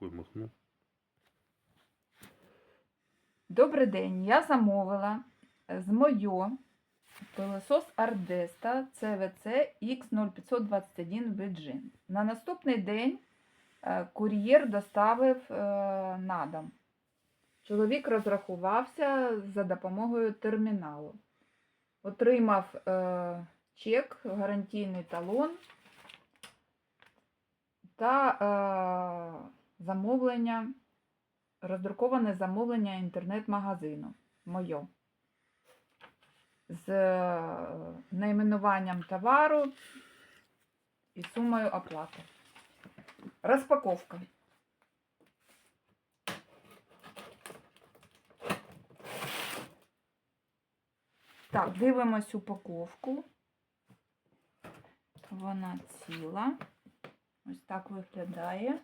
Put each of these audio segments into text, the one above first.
рукою махну. Добрий день. Я замовила з Мойо пилосос Ардеста CVC X0521 Virgin. На наступний день е, кур'єр доставив е, на дом. Чоловік розрахувався за допомогою терміналу. Отримав е, чек, гарантійний талон та е, замовлення роздруковане замовлення інтернет-магазину моє. З е, найменуванням товару і сумою оплати. Розпаковка. Так, дивимось упаковку. Вона ціла. Ось так виглядає.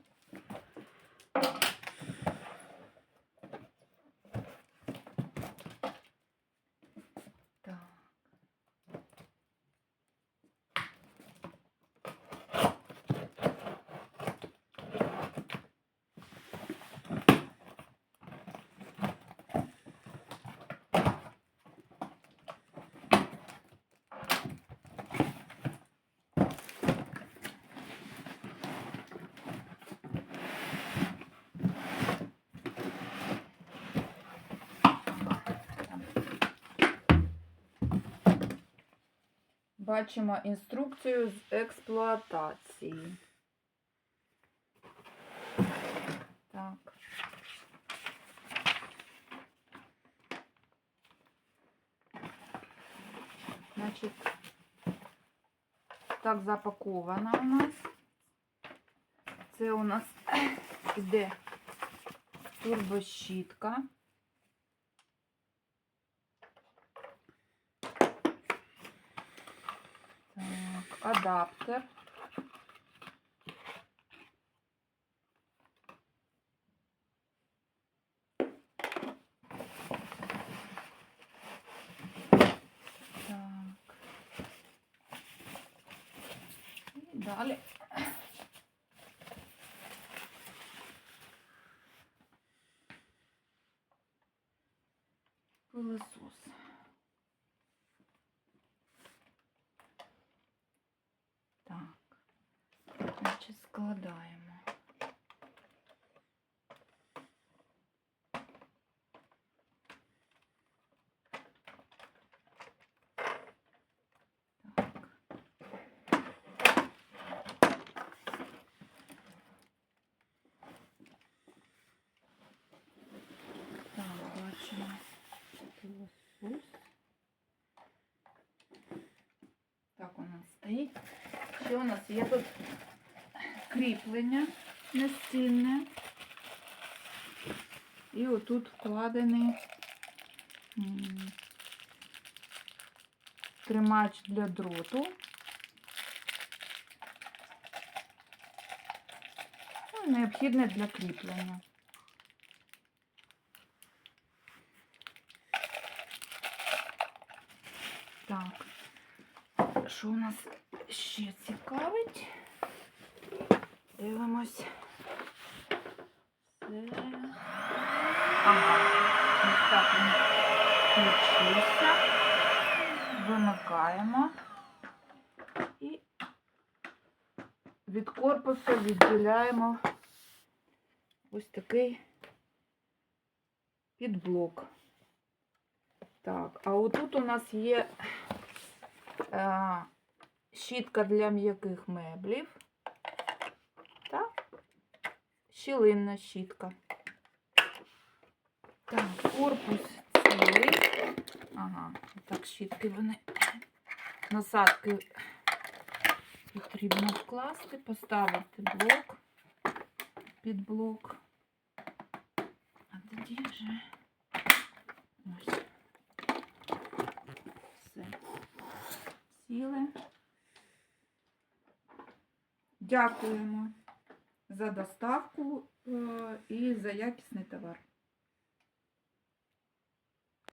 Так. Бачимо інструкцію з експлуатації. Так. Значить, так запакована у нас. Це у нас іде турбощітка. Так, адаптер. Так. І далі. Пилосос. Так, значить, складаємо. Так. Так, бачимо пилосос. Так у нас стоїть. Ще у нас є тут кріплення настільне. І отут вкладений тримач для дроту. Ну, необхідне для кріплення. Так, що у нас ще цікавить? Дивимось. Ага, ось так включився. Вимикаємо. І від корпусу відділяємо ось такий підблок. Так, а отут у нас є е, щітка для м'яких меблів та щілинна щітка. Так, корпус цілий. Ага, так, щітки вони. Насадки потрібно вкласти, поставити блок під блок. А тоді вже ось. Все. Сіли. Дякуємо за доставку е, і за якісний товар.